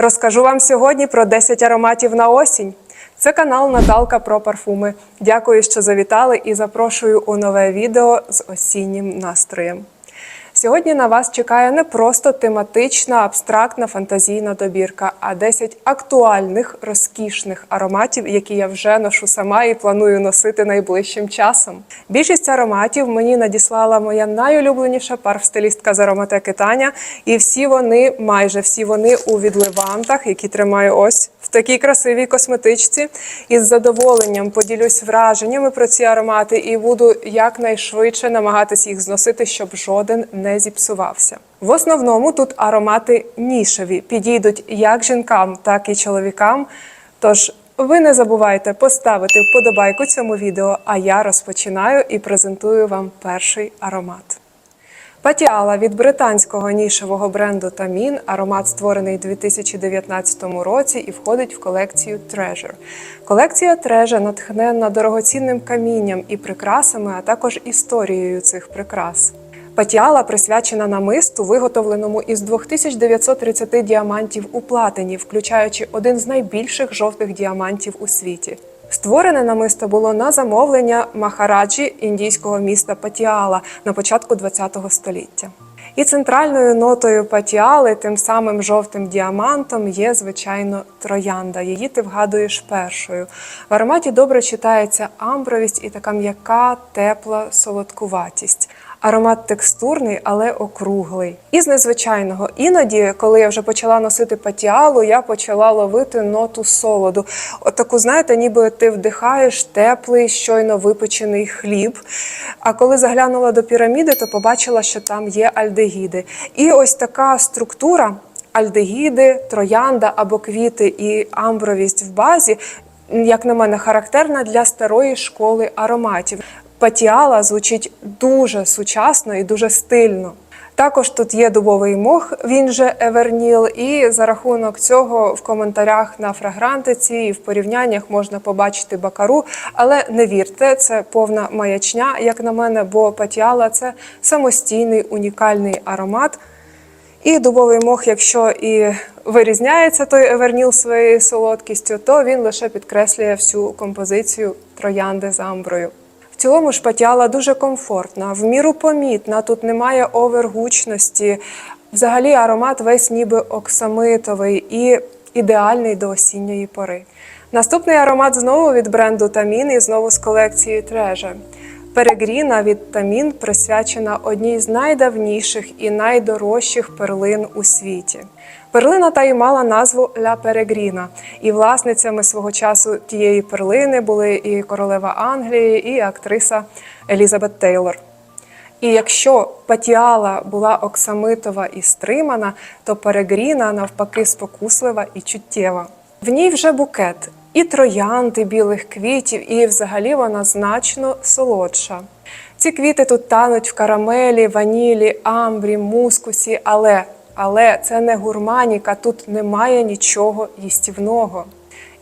Розкажу вам сьогодні про 10 ароматів на осінь. Це канал Наталка про парфуми. Дякую, що завітали і запрошую у нове відео з осіннім настроєм. Сьогодні на вас чекає не просто тематична, абстрактна фантазійна добірка, а 10 актуальних розкішних ароматів, які я вже ношу сама і планую носити найближчим часом. Більшість ароматів мені надіслала моя найулюбленіша парфстилістка з ароматеки Таня, і всі вони, майже всі вони у відливантах, які тримаю ось такій красивій косметичці. І з задоволенням поділюсь враженнями про ці аромати і буду якнайшвидше намагатись їх зносити, щоб жоден не зіпсувався. В основному тут аромати нішеві, підійдуть як жінкам, так і чоловікам. Тож ви не забувайте поставити вподобайку цьому відео, а я розпочинаю і презентую вам перший аромат. Патіала від британського нішевого бренду Тамін. Аромат створений у 2019 році і входить в колекцію Treasure. Колекція Treasure натхненна дорогоцінним камінням і прикрасами, а також історією цих прикрас. Патіала присвячена намисту, виготовленому із 2930 діамантів у платині, включаючи один з найбільших жовтих діамантів у світі. Створене намисто було на замовлення Махараджі індійського міста Патіала на початку ХХ століття. І центральною нотою патіали, тим самим жовтим діамантом, є, звичайно, троянда. Її ти вгадуєш першою. В ароматі добре читається амбровість і така м'яка, тепла солодкуватість. Аромат текстурний, але округлий. І з незвичайного. Іноді, коли я вже почала носити патіалу, я почала ловити ноту солоду. От таку, знаєте, ніби ти вдихаєш теплий, щойно випечений хліб. А коли заглянула до піраміди, то побачила, що там є альдегіди. І ось така структура. Альдегіди, троянда або квіти і амбровість в базі, як на мене, характерна для старої школи ароматів. Патіала звучить дуже сучасно і дуже стильно. Також тут є дубовий мох, він же Еверніл, і за рахунок цього в коментарях на фрагрантиці і в порівняннях можна побачити бакару. Але не вірте, це повна маячня, як на мене, бо патіала це самостійний унікальний аромат. І дубовий мох, якщо і вирізняється той Еверніл своєю солодкістю, то він лише підкреслює всю композицію троянди з амброю. Цілому ж патіала дуже комфортна, в міру помітна, тут немає овергучності. Взагалі аромат весь ніби оксамитовий і ідеальний до осінньої пори. Наступний аромат знову від бренду Тамін і знову з колекції Treasure. Перегріна від Тамін присвячена одній з найдавніших і найдорожчих перлин у світі. Перлина та й мала назву Ля Перегріна, і власницями свого часу тієї перлини були і королева Англії, і актриса Елізабет Тейлор. І якщо патіала була оксамитова і стримана, то перегріна навпаки спокуслива і чуттєва. В ній вже букет і троянди білих квітів, і взагалі вона значно солодша. Ці квіти тут тануть в карамелі, ванілі, амбрі, мускусі, але, але це не гурманіка, тут немає нічого їстівного.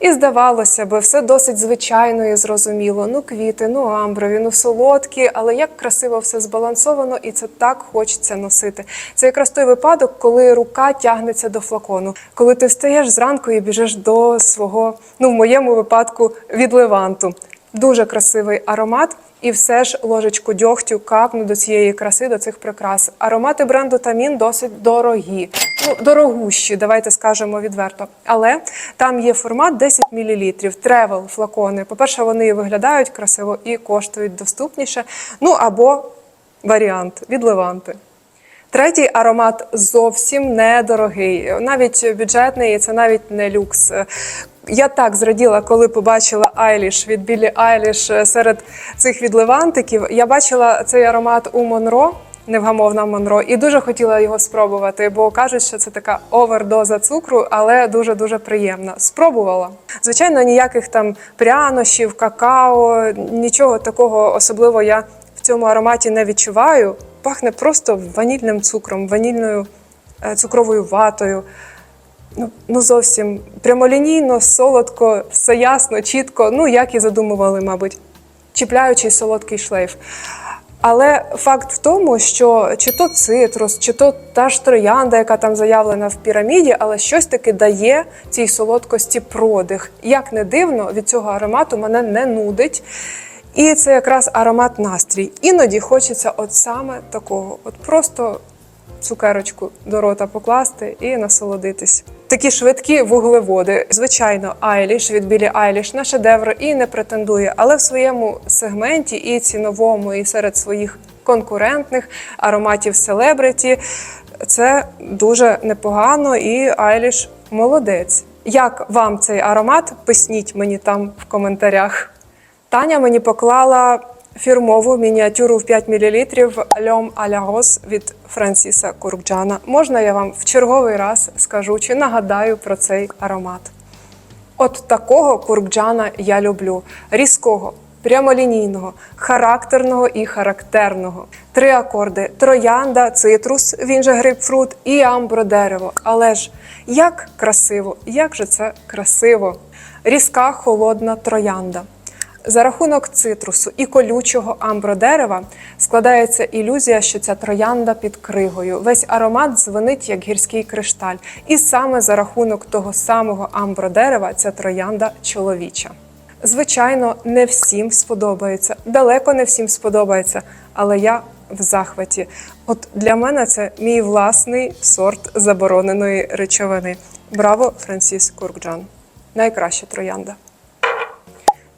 І здавалося би, все досить звичайно і зрозуміло. Ну, квіти, ну амброві, ну солодкі, але як красиво все збалансовано, і це так хочеться носити. Це якраз той випадок, коли рука тягнеться до флакону, коли ти встаєш зранку і біжиш до свого, ну в моєму випадку, від леванту. Дуже красивий аромат, і все ж ложечку дьогтю капну до цієї краси, до цих прикрас. Аромати бренду Тамін досить дорогі, ну дорогущі, давайте скажемо відверто. Але там є формат 10 мл, тревел флакони. По-перше, вони виглядають красиво і коштують доступніше. Ну або варіант від Леванти. Третій аромат зовсім недорогий, навіть бюджетний, це навіть не люкс. Я так зраділа, коли побачила Айліш від Білі Айліш серед цих відливантиків. Я бачила цей аромат у Монро, невгамовна Монро, і дуже хотіла його спробувати, бо кажуть, що це така овердоза цукру, але дуже дуже приємна. Спробувала. Звичайно, ніяких там прянощів, какао, нічого такого особливо я в цьому ароматі не відчуваю. Пахне просто ванільним цукром, ванільною е, цукровою ватою. Ну, ну зовсім прямолінійно, солодко, все ясно, чітко, ну як і задумували, мабуть, чіпляючий солодкий шлейф. Але факт в тому, що чи то цитрус, чи то та ж троянда, яка там заявлена в піраміді, але щось таки дає цій солодкості продих. Як не дивно, від цього аромату мене не нудить. І це якраз аромат настрій. Іноді хочеться от саме такого, от просто цукерочку до рота покласти і насолодитись. Такі швидкі вуглеводи. Звичайно, Айліш від білі Айліш на шедевр і не претендує, але в своєму сегменті і ціновому, і серед своїх конкурентних ароматів селебриті це дуже непогано, і Айліш молодець. Як вам цей аромат? Писніть мені там в коментарях. Таня мені поклала фірмову мініатюру в 5 мл Льом Алягос від Франсіса Куркджана. Можна я вам в черговий раз скажу чи нагадаю про цей аромат? От такого куркджана я люблю. Різкого, прямолінійного, характерного і характерного. Три акорди: троянда, цитрус, він же грейпфрут і амбродерево. Але ж як красиво, як же це красиво! Різка холодна троянда. За рахунок цитрусу і колючого амбродерева складається ілюзія, що ця троянда під кригою. Весь аромат дзвонить як гірський кришталь. І саме за рахунок того самого амбродерева ця троянда чоловіча. Звичайно, не всім сподобається, далеко не всім сподобається, але я в захваті. От для мене це мій власний сорт забороненої речовини. Браво, Франсіс Куркджан! Найкраща троянда.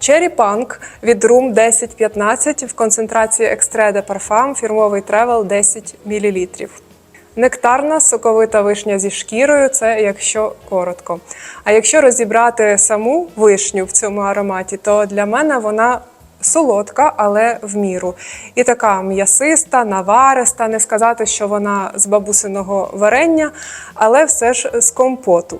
Cherry Punk від Room 1015 в концентрації Extrait de Parfum фірмовий тревел 10 мл. Нектарна соковита вишня зі шкірою це якщо коротко. А якщо розібрати саму вишню в цьому ароматі, то для мене вона солодка, але в міру. І така м'ясиста, навариста, не сказати, що вона з бабусиного варення, але все ж з компоту.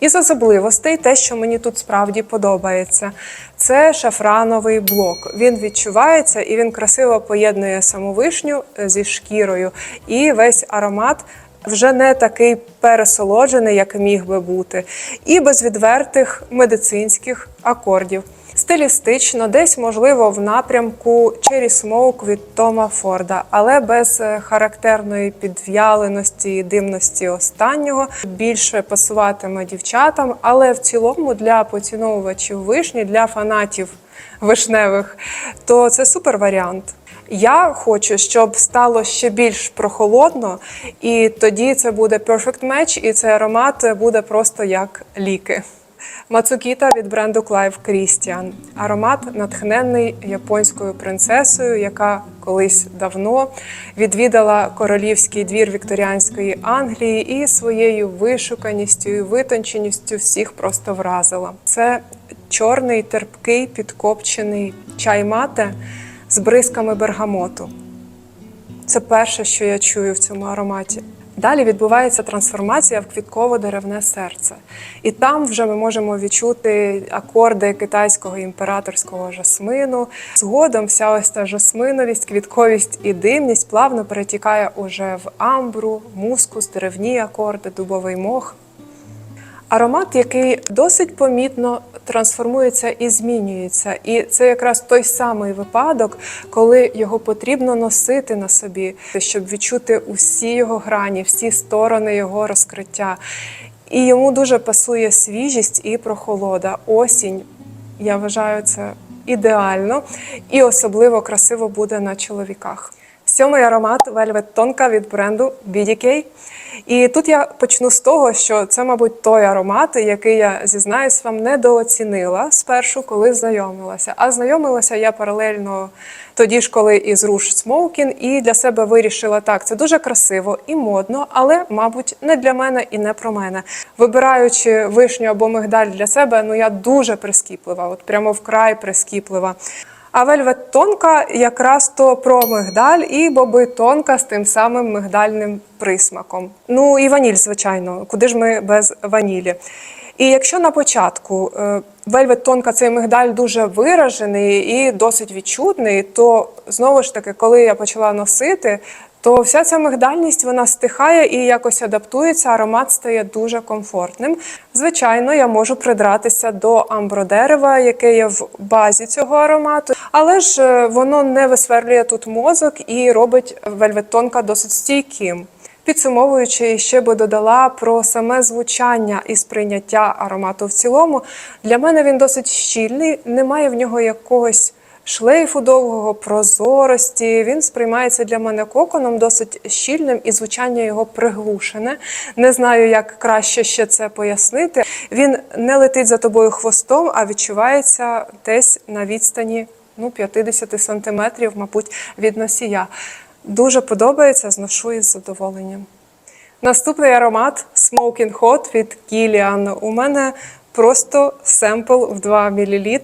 Із особливостей, те, що мені тут справді подобається, це шафрановий блок. Він відчувається і він красиво поєднує саму вишню е, зі шкірою. І весь аромат вже не такий пересолоджений, як міг би бути, і без відвертих медицинських акордів. Стилістично, десь можливо в напрямку Cherry Smoke від Тома Форда, але без е, характерної підв'яленості і димності останнього більше пасуватиме дівчатам, але в цілому для поціновувачів вишні, для фанатів вишневих, то це супер варіант. Я хочу, щоб стало ще більш прохолодно, і тоді це буде perfect match, і цей аромат буде просто як ліки. Мацукіта від бренду Clive Christian. Аромат натхнений японською принцесою, яка колись давно відвідала королівський двір вікторіанської Англії і своєю вишуканістю і витонченістю всіх просто вразила. Це чорний, терпкий, підкопчений чай мате з бризками бергамоту. Це перше, що я чую в цьому ароматі. Далі відбувається трансформація в квітково-деревне серце. І там вже ми можемо відчути акорди китайського імператорського жасмину. Згодом вся ось та жасминовість, квітковість і димність плавно перетікає уже в амбру, мускус, деревні акорди, дубовий мох. Аромат, який досить помітно трансформується і змінюється. І це якраз той самий випадок, коли його потрібно носити на собі, щоб відчути усі його грані, всі сторони його розкриття. І йому дуже пасує свіжість і прохолода. Осінь, я вважаю, це ідеально і особливо красиво буде на чоловіках. Сьомий аромат Velvet Tonka від бренду BDK. І тут я почну з того, що це, мабуть, той аромат, який я зізнаюсь вам недооцінила спершу, коли знайомилася. А знайомилася я паралельно тоді ж, коли із Rouge Smoking, і для себе вирішила так, це дуже красиво і модно, але, мабуть, не для мене і не про мене. Вибираючи вишню або мигдаль для себе, ну я дуже прискіплива, от прямо вкрай прискіплива. А вельвет тонка якраз то про мигдаль і боби тонка з тим самим мигдальним присмаком. Ну і ваніль, звичайно, куди ж ми без ванілі. І якщо на початку е, вельвет тонка цей мигдаль дуже виражений і досить відчутний, то знову ж таки, коли я почала носити, то вся ця мигдальність вона стихає і якось адаптується, аромат стає дуже комфортним. Звичайно, я можу придратися до амбродерева, яке є в базі цього аромату, але ж е, воно не висверлює тут мозок і робить вельветонка досить стійким. Підсумовуючи, ще би додала про саме звучання і сприйняття аромату в цілому. Для мене він досить щільний, немає в нього якогось шлейфу довгого, прозорості. Він сприймається для мене коконом досить щільним, і звучання його приглушене. Не знаю, як краще ще це пояснити. Він не летить за тобою хвостом, а відчувається десь на відстані ну, 50 сантиметрів, мабуть, від носія. Дуже подобається, зношу із задоволенням. Наступний аромат Smoking Hot від Kilian. У мене просто семпл в 2 мл.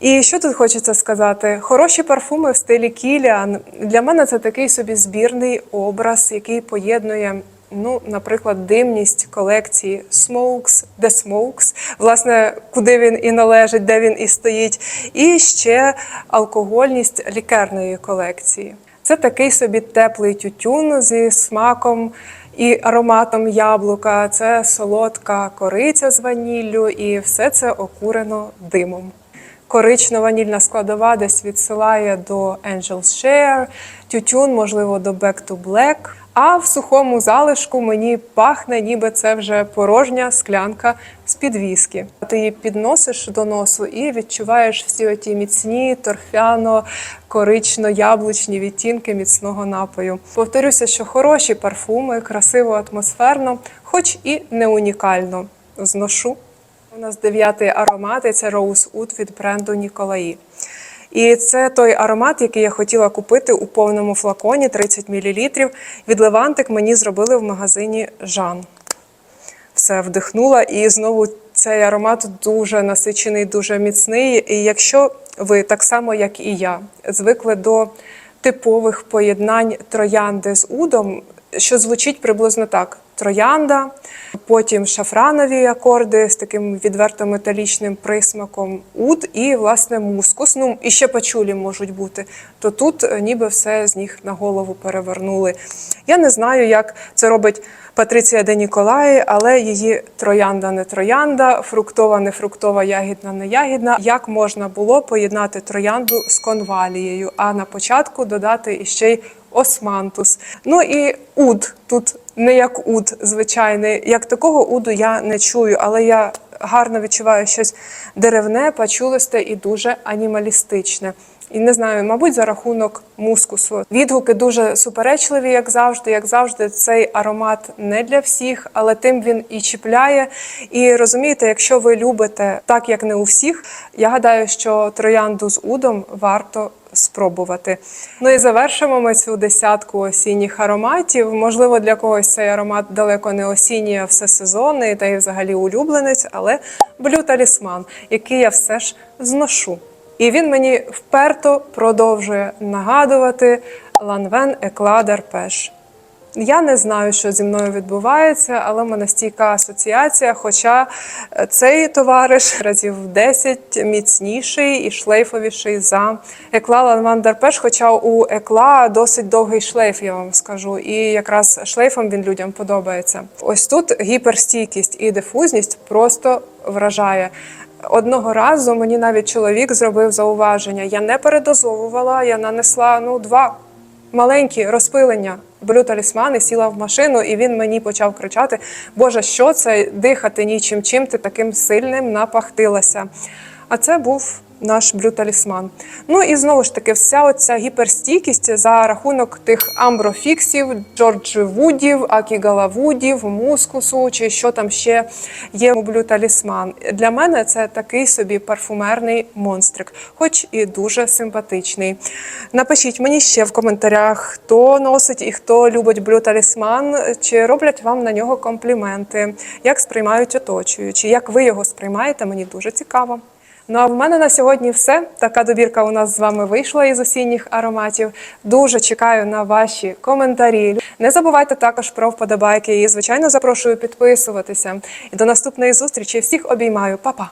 І що тут хочеться сказати? Хороші парфуми в стилі Kilian. Для мене це такий собі збірний образ, який поєднує. Ну, наприклад, димність колекції Smokes, The Smokes, власне, куди він і належить, де він і стоїть, і ще алкогольність лікерної колекції. Це такий собі теплий тютюн зі смаком і ароматом яблука. Це солодка кориця з ваніллю, і все це окурено димом. Корично-ванільна складова десь відсилає до Angel's Share, тютюн, можливо, до Back to Black. А в сухому залишку мені пахне, ніби це вже порожня склянка з підвіски. Ти її підносиш до носу і відчуваєш всі оті міцні, торфяно, корично-яблучні відтінки міцного напою. Повторюся, що хороші парфуми, красиво, атмосферно, хоч і не унікально. Зношу. У нас дев'ятий аромат, і це Rose Oud від бренду Ніколаї. І це той аромат, який я хотіла купити у повному флаконі 30 мл. Від Левантик мені зробили в магазині Жан. Все вдихнула, і знову цей аромат дуже насичений, дуже міцний. І якщо ви так само, як і я, звикли до типових поєднань троянди з удом, що звучить приблизно так: троянда, потім шафранові акорди з таким відверто металічним присмаком уд і, власне, мускус. Ну і ще пачулі можуть бути. То тут е, ніби все з них на голову перевернули. Я не знаю, як це робить Патриція де Ніколаї, але її троянда не троянда, фруктова, не фруктова, ягідна, не ягідна. Як можна було поєднати троянду з конвалією, а на початку додати іще й османтус. Ну і уд тут не як уд звичайний. Як такого уду я не чую, але я гарно відчуваю щось деревне, пачулисте і дуже анімалістичне. І не знаю, мабуть, за рахунок мускусу. Відгуки дуже суперечливі, як завжди. Як завжди, цей аромат не для всіх, але тим він і чіпляє. І розумієте, якщо ви любите так, як не у всіх, я гадаю, що троянду з удом варто спробувати. Ну і завершимо ми цю десятку осінніх ароматів. Можливо, для когось цей аромат далеко не осінній, а всесезонний, та й взагалі улюбленець, але блю талісман, який я все ж зношу. І він мені вперто продовжує нагадувати Ланвен Екладер Пеш. Я не знаю, що зі мною відбувається, але в мене стійка асоціація. Хоча е, цей товариш разів 10 міцніший і шлейфовіший за екла Ланван Дарпеш. Хоча у екла досить довгий шлейф, я вам скажу, і якраз шлейфом він людям подобається. Ось тут гіперстійкість і дифузність просто вражає. Одного разу мені навіть чоловік зробив зауваження. Я не передозовувала, я нанесла ну два маленькі розпилення. Блю талісмани, сіла в машину, і він мені почав кричати: Боже, що це дихати нічим, чим ти таким сильним напахтилася? А це був наш блю-талісман. Ну і знову ж таки, вся оця гіперстійкість за рахунок тих амброфіксів, Джорджі Вудів, Акігала Вудів, мускусу чи що там ще є у блю-талісман. Для мене це такий собі парфумерний монстрик, хоч і дуже симпатичний. Напишіть мені ще в коментарях, хто носить і хто любить блю-талісман, чи роблять вам на нього компліменти, як сприймають оточуючі, як ви його сприймаєте, мені дуже цікаво. Ну а в мене на сьогодні все. Така добірка у нас з вами вийшла із осінніх ароматів. Дуже чекаю на ваші коментарі. Не забувайте також про вподобайки і, звичайно, запрошую підписуватися. І до наступної зустрічі. Всіх обіймаю, Па-па!